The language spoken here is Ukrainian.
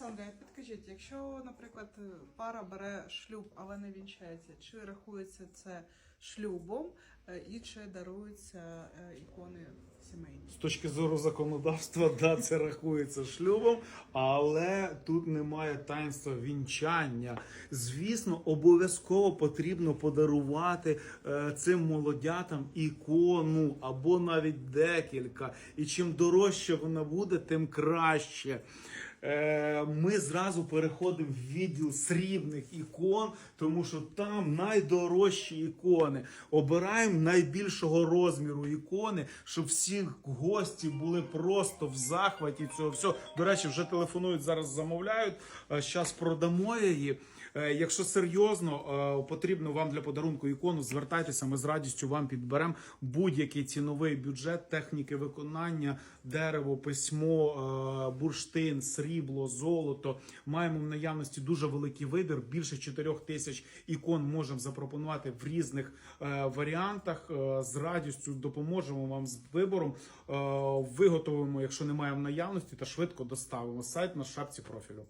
Олександра, підкажіть, якщо, наприклад, пара бере шлюб, але не вінчається, чи рахується це шлюбом е, і чи даруються е, ікони сімейні? З точки зору законодавства, да, це рахується шлюбом, але тут немає таїнства вінчання. Звісно, обов'язково потрібно подарувати е, цим молодятам ікону або навіть декілька. І чим дорожче вона буде, тим краще. Е, Ми зразу переходимо в відділ срібних ікон, тому що там найдорожчі ікони. Обираємо найбільшого розміру ікони, щоб всі гості були просто в захваті цього всього. До речі, вже телефонують зараз, замовляють. Зараз продамо її. Е, Якщо серйозно е, потрібно вам для подарунку ікону, звертайтеся, ми з радістю вам підберемо будь-який ціновий бюджет, техніки виконання, дерево, письмо, е, бурштин, срібло, золото. Маємо в наявності дуже великий вибір. Більше 4 тисяч ікон можемо запропонувати в різних е, варіантах. Е, З радістю допоможемо вам з вибором. Е, Виготовимо, якщо немає в наявності, та швидко доставимо. Сайт на шапці профілю.